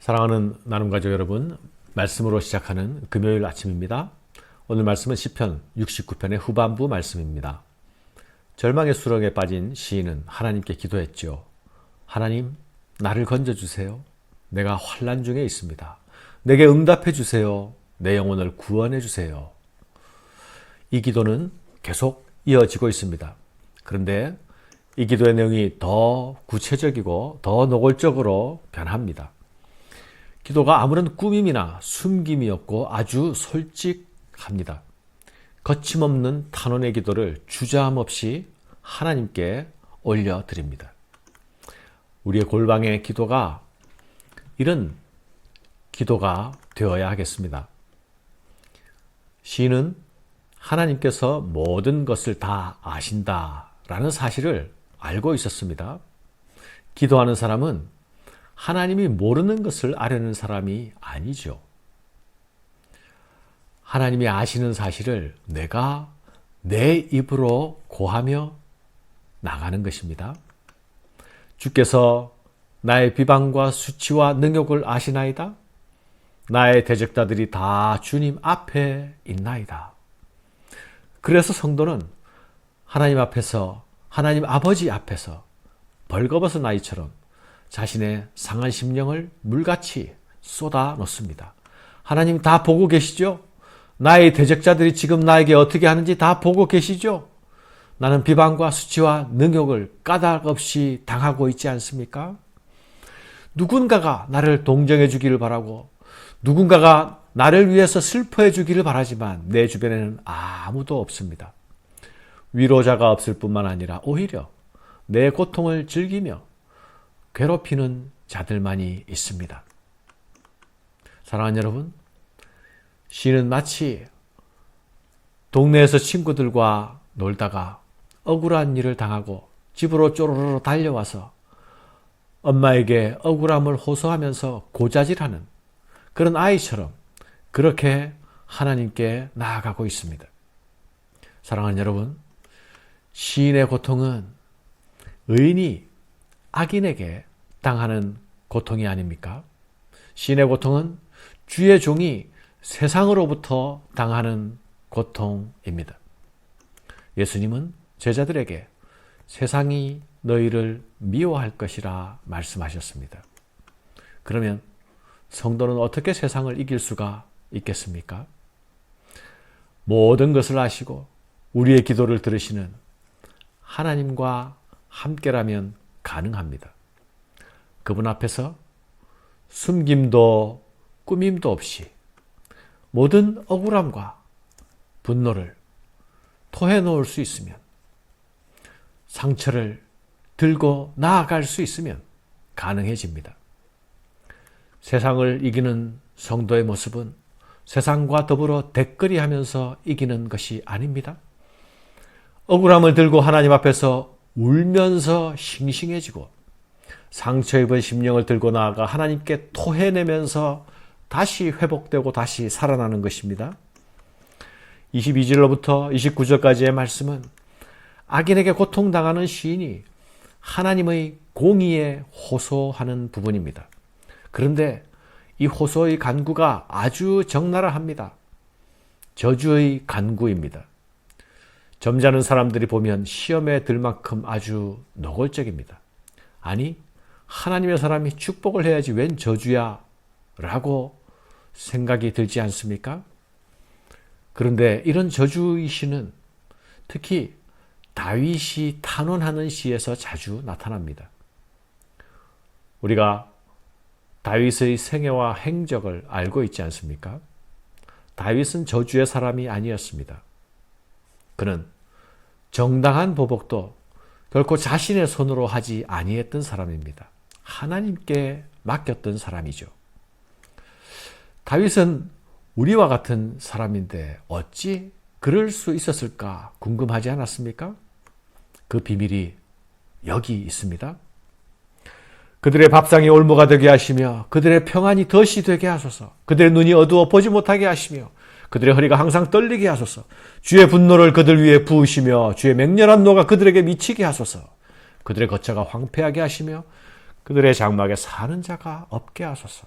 사랑하는 나눔 가족 여러분, 말씀으로 시작하는 금요일 아침입니다. 오늘 말씀은 시편 69편의 후반부 말씀입니다. 절망의 수렁에 빠진 시인은 하나님께 기도했죠. 하나님, 나를 건져 주세요. 내가 환난 중에 있습니다. 내게 응답해 주세요. 내 영혼을 구원해 주세요. 이 기도는 계속 이어지고 있습니다. 그런데 이 기도의 내용이 더 구체적이고 더 노골적으로 변합니다. 기도가 아무런 꾸밈이나 숨김이 없고 아주 솔직합니다. 거침없는 탄원의 기도를 주저함 없이 하나님께 올려드립니다. 우리의 골방의 기도가 이런 기도가 되어야 하겠습니다. 시인은 하나님께서 모든 것을 다 아신다라는 사실을 알고 있었습니다. 기도하는 사람은 하나님이 모르는 것을 아려는 사람이 아니죠. 하나님이 아시는 사실을 내가 내 입으로 고하며 나가는 것입니다. 주께서 나의 비방과 수치와 능욕을 아시나이다. 나의 대적자들이 다 주님 앞에 있나이다. 그래서 성도는 하나님 앞에서 하나님 아버지 앞에서 벌거벗은 아이처럼 자신의 상한 심령을 물같이 쏟아 놓습니다. 하나님 다 보고 계시죠? 나의 대적자들이 지금 나에게 어떻게 하는지 다 보고 계시죠? 나는 비방과 수치와 능욕을 까닭 없이 당하고 있지 않습니까? 누군가가 나를 동정해 주기를 바라고 누군가가 나를 위해서 슬퍼해 주기를 바라지만 내 주변에는 아무도 없습니다. 위로자가 없을 뿐만 아니라 오히려 내 고통을 즐기며 괴롭히는 자들만이 있습니다. 사랑하는 여러분, 시는 마치 동네에서 친구들과 놀다가 억울한 일을 당하고 집으로 쪼르르 달려와서 엄마에게 억울함을 호소하면서 고자질하는 그런 아이처럼 그렇게 하나님께 나아가고 있습니다. 사랑하는 여러분, 시인의 고통은 의인이 악인에게 당하는 고통이 아닙니까? 시인의 고통은 주의 종이 세상으로부터 당하는 고통입니다. 예수님은 제자들에게 세상이 너희를 미워할 것이라 말씀하셨습니다. 그러면 성도는 어떻게 세상을 이길 수가 있겠습니까? 모든 것을 아시고 우리의 기도를 들으시는 하나님과 함께라면 가능합니다. 그분 앞에서 숨김도 꾸밈도 없이 모든 억울함과 분노를 토해 놓을 수 있으면 상처를 들고 나아갈 수 있으면 가능해집니다. 세상을 이기는 성도의 모습은 세상과 더불어 댓글이 하면서 이기는 것이 아닙니다. 억울함을 들고 하나님 앞에서 울면서 싱싱해지고 상처 입은 심령을 들고 나아가 하나님께 토해내면서 다시 회복되고 다시 살아나는 것입니다. 22절로부터 29절까지의 말씀은 악인에게 고통당하는 시인이 하나님의 공의에 호소하는 부분입니다. 그런데 이 호소의 간구가 아주 적나라합니다. 저주의 간구입니다. 점잖은 사람들이 보면 시험에 들 만큼 아주 노골적입니다. 아니, 하나님의 사람이 축복을 해야지 웬 저주야? 라고 생각이 들지 않습니까? 그런데 이런 저주의 시는 특히 다윗이 탄원하는 시에서 자주 나타납니다. 우리가 다윗의 생애와 행적을 알고 있지 않습니까? 다윗은 저주의 사람이 아니었습니다. 그는 정당한 보복도 결코 자신의 손으로 하지 아니했던 사람입니다. 하나님께 맡겼던 사람이죠. 다윗은 우리와 같은 사람인데 어찌 그럴 수 있었을까 궁금하지 않았습니까? 그 비밀이 여기 있습니다. 그들의 밥상이 올무가 되게 하시며 그들의 평안이 덫이 되게 하소서. 그들의 눈이 어두워 보지 못하게 하시며 그들의 허리가 항상 떨리게 하소서. 주의 분노를 그들 위에 부으시며 주의 맹렬한 노가 그들에게 미치게 하소서. 그들의 거처가 황폐하게 하시며 그들의 장막에 사는 자가 없게 하소서.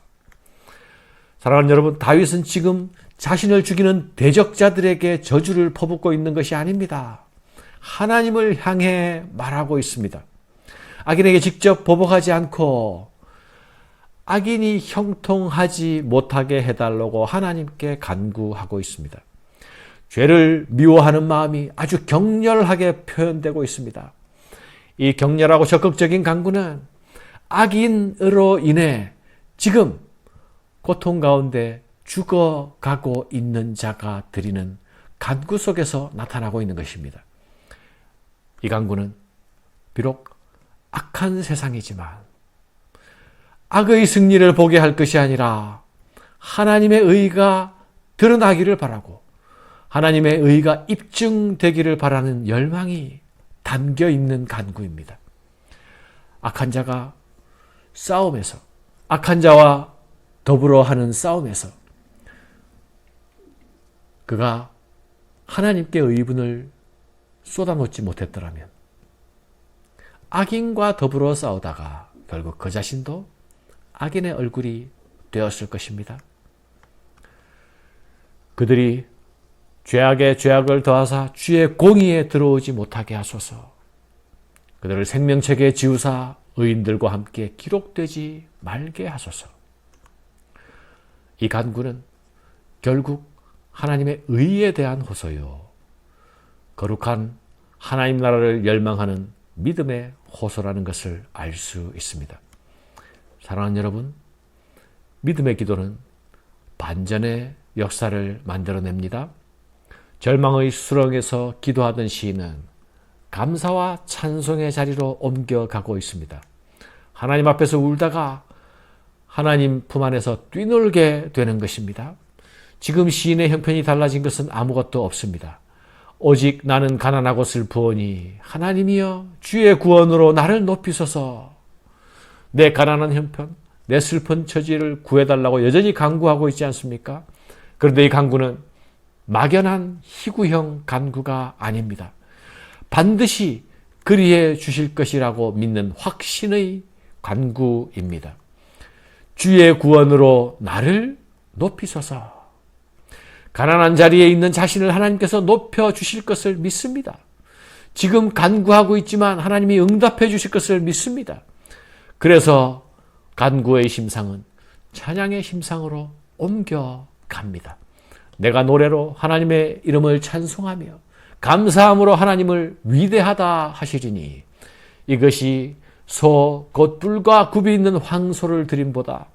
사랑하는 여러분, 다윗은 지금 자신을 죽이는 대적자들에게 저주를 퍼붓고 있는 것이 아닙니다. 하나님을 향해 말하고 있습니다. 악인에게 직접 보복하지 않고 악인이 형통하지 못하게 해달라고 하나님께 간구하고 있습니다. 죄를 미워하는 마음이 아주 격렬하게 표현되고 있습니다. 이 격렬하고 적극적인 간구는 악인으로 인해 지금 고통 가운데 죽어가고 있는 자가 드리는 간구 속에서 나타나고 있는 것입니다. 이 간구는 비록 악한 세상이지만 악의 승리를 보게 할 것이 아니라 하나님의 의가 드러나기를 바라고 하나님의 의가 입증되기를 바라는 열망이 담겨 있는 간구입니다. 악한 자가 싸움에서 악한 자와 더불어 하는 싸움에서 그가 하나님께 의분을 쏟아놓지 못했더라면 악인과 더불어 싸우다가 결국 그 자신도 악인의 얼굴이 되었을 것입니다. 그들이 죄악에 죄악을 더하사 주의 공의에 들어오지 못하게 하소서. 그들을 생명책에 지우사 의인들과 함께 기록되지 말게 하소서. 이 간구는 결국 하나님의 의에 대한 호소요. 거룩한 하나님 나라를 열망하는 믿음의 호소라는 것을 알 수 있습니다. 사랑하는 여러분, 믿음의 기도는 반전의 역사를 만들어냅니다. 절망의 수렁에서 기도하던 시인은 감사와 찬송의 자리로 옮겨가고 있습니다. 하나님 앞에서 울다가 하나님 품 안에서 뛰놀게 되는 것입니다. 지금 시인의 형편이 달라진 것은 아무것도 없습니다. 오직 나는 가난하고 슬프오니 하나님이여 주의 구원으로 나를 높이소서 내 가난한 형편, 내 슬픈 처지를 구해달라고 여전히 간구하고 있지 않습니까? 그런데 이 간구는 막연한 희구형 간구가 아닙니다. 반드시 그리해 주실 것이라고 믿는 확신의 간구입니다. 주의 구원으로 나를 높이소서. 가난한 자리에 있는 자신을 하나님께서 높여 주실 것을 믿습니다. 지금 간구하고 있지만 하나님이 응답해 주실 것을 믿습니다. 그래서 간구의 심상은 찬양의 심상으로 옮겨갑니다. 내가 노래로 하나님의 이름을 찬송하며 감사함으로 하나님을 위대하다 하시리니 이것이 소 곧 뿔과 굽이 있는 황소를 드림보다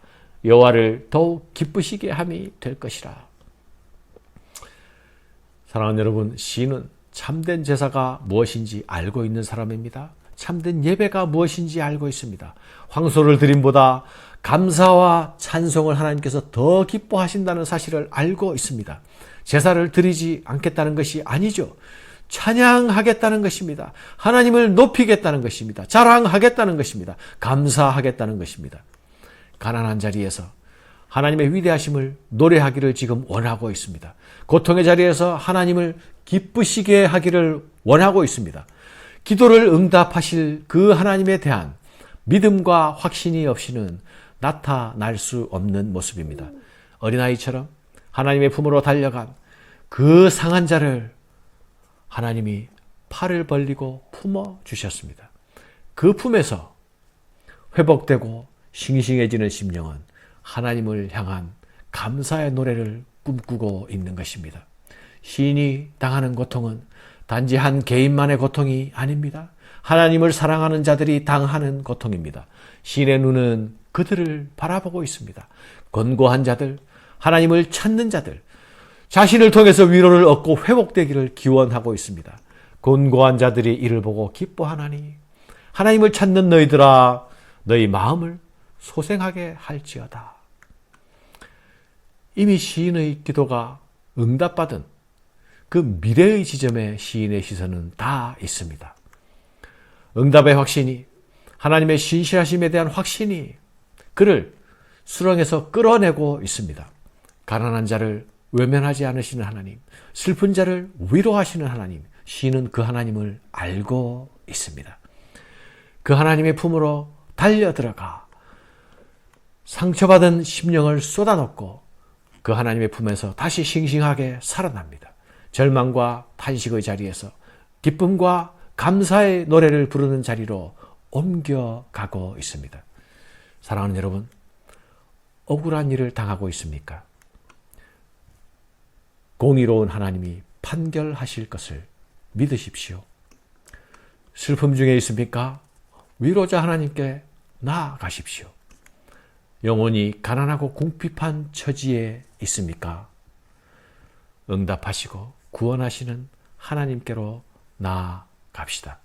여호와를 더욱 기쁘시게 함이 될 것이라. 사랑하는 여러분, 시인은 참된 제사가 무엇인지 알고 있는 사람입니다. 참된 예배가 무엇인지 알고 있습니다. 황소를 드림보다 감사와 찬송을 하나님께서 더 기뻐하신다는 사실을 알고 있습니다. 제사를 드리지 않겠다는 것이 아니죠. 찬양하겠다는 것입니다. 하나님을 높이겠다는 것입니다. 자랑하겠다는 것입니다. 감사하겠다는 것입니다. 가난한 자리에서 하나님의 위대하심을 노래하기를 지금 원하고 있습니다. 고통의 자리에서 하나님을 기쁘시게 하기를 원하고 있습니다. 기도를 응답하실 그 하나님에 대한 믿음과 확신이 없이는 나타날 수 없는 모습입니다. 어린아이처럼 하나님의 품으로 달려간 그 상한 자를 하나님이 팔을 벌리고 품어 주셨습니다. 그 품에서 회복되고 싱싱해지는 심령은 하나님을 향한 감사의 노래를 꿈꾸고 있는 것입니다. 시인이 당하는 고통은 단지 한 개인만의 고통이 아닙니다. 하나님을 사랑하는 자들이 당하는 고통입니다. 시인의 눈은 그들을 바라보고 있습니다. 권고한 자들, 하나님을 찾는 자들, 자신을 통해서 위로를 얻고 회복되기를 기원하고 있습니다. 권고한 자들이 이를 보고 기뻐하나니 하나님을 찾는 너희들아 너희 마음을 소생하게 할지어다. 이미 시인의 기도가 응답받은 그 미래의 지점에 시인의 시선은 다 있습니다. 응답의 확신이 하나님의 신실하심에 대한 확신이 그를 수렁에서 끌어내고 있습니다. 가난한 자를 외면하지 않으시는 하나님, 슬픈 자를 위로하시는 하나님, 시인은 그 하나님을 알고 있습니다. 그 하나님의 품으로 달려 들어가 상처받은 심령을 쏟아놓고 그 하나님의 품에서 다시 싱싱하게 살아납니다. 절망과 탄식의 자리에서 기쁨과 감사의 노래를 부르는 자리로 옮겨가고 있습니다. 사랑하는 여러분, 억울한 일을 당하고 있습니까? 공의로운 하나님이 판결하실 것을 믿으십시오. 슬픔 중에 있습니까? 위로자 하나님께 나아가십시오. 영혼이 가난하고 궁핍한 처지에 있습니까? 응답하시고 구원하시는 하나님께로 나아갑시다.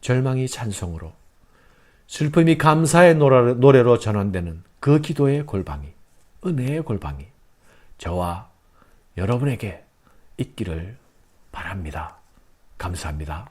절망이 찬송으로, 슬픔이 감사의 노래로 전환되는 그 기도의 골방이, 은혜의 골방이 저와 여러분에게 있기를 바랍니다. 감사합니다.